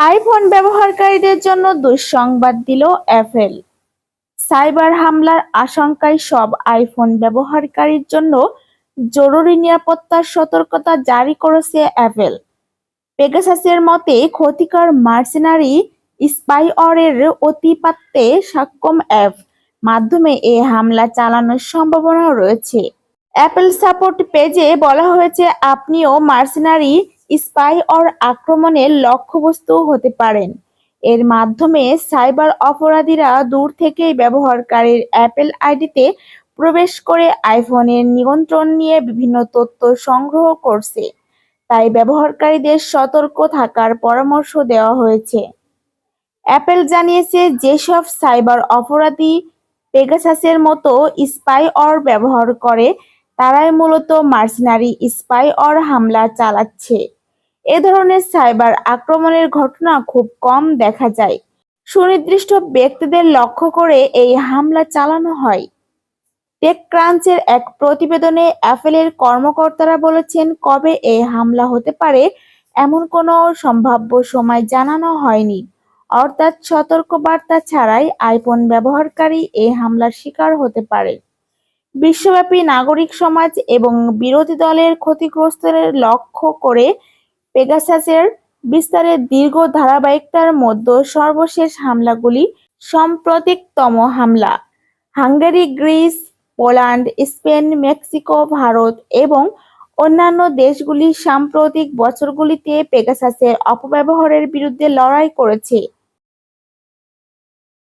IPhone ব্যবহারকারীদের জন্য দুঃসংবাদ দিল অ্যাপেল। সাইবার হামলার আশঙ্কায় সব আইফোন ব্যবহারকারীর জন্য জরুরি নিরাপত্তার সতর্কতা জারি করেছে অ্যাপেল। পেগাসাসের মতে, ক্ষতিকর মার্সেনারি স্পাইওয়ারের অতিপাত্তে সক্ষম অ্যাপ মাধ্যমে এ হামলা চালানোর সম্ভাবনা রয়েছে। অ্যাপেল সাপোর্ট পেজে বলা হয়েছে, আপনিও মার্সেনারি স্পাইওয়ার আক্রমণের লক্ষ্যবস্তু হতে পারেন। এর মাধ্যমে সাইবার অপরাধীরা দূর থেকেই ব্যবহারকারীর অ্যাপেল আইডিতে প্রবেশ করে আইফোনের নিয়ন্ত্রণ নিয়ে বিভিন্ন তথ্য সংগ্রহ করছে। তাই ব্যবহারকারীদের সতর্ক থাকার পরামর্শ দেওয়া হয়েছে। অ্যাপেল জানিয়েছে, যেসব সাইবার অপরাধী পেগাসাসের মতো স্পাইওয়ার ব্যবহার করে, তারাই মূলত মার্সেনারি স্পাইওয়ার হামলা চালাচ্ছে। এ ধরনের সাইবার আক্রমণের ঘটনা খুব কম দেখা যায়। সুনির্দিষ্ট ব্যক্তিদের লক্ষ্য করে এই হামলা চালানো হয়। টেকক্রাঞ্চের এক প্রতিবেদনে অ্যাপেলের কর্মকর্তারা বলেছেন, কবে এই হামলা হতে পারে এমন কোনো সম্ভাব্য সময় জানানো হয়নি। অর্থাৎ সতর্কবার্তা ছাড়াই আইফোন ব্যবহারকারী এই হামলার শিকার হতে পারে। বিশ্বব্যাপী নাগরিক সমাজ এবং বিরোধী দলের ক্ষতিগ্রস্তদের লক্ষ্য করে পেগাসাসের বিস্তারের দীর্ঘ ধারাবাহিকতার মধ্যে সর্বশেষ হামলাগুলি সাম্প্রতিকতম হামলা। Hungary, Greece, Poland, Spain, Mexico, Bharat এবং অন্যান্য দেশগুলি সাম্প্রতিক বছরগুলিতে পেগাসাসের অপব্যবহারের বিরুদ্ধে লড়াই করেছে।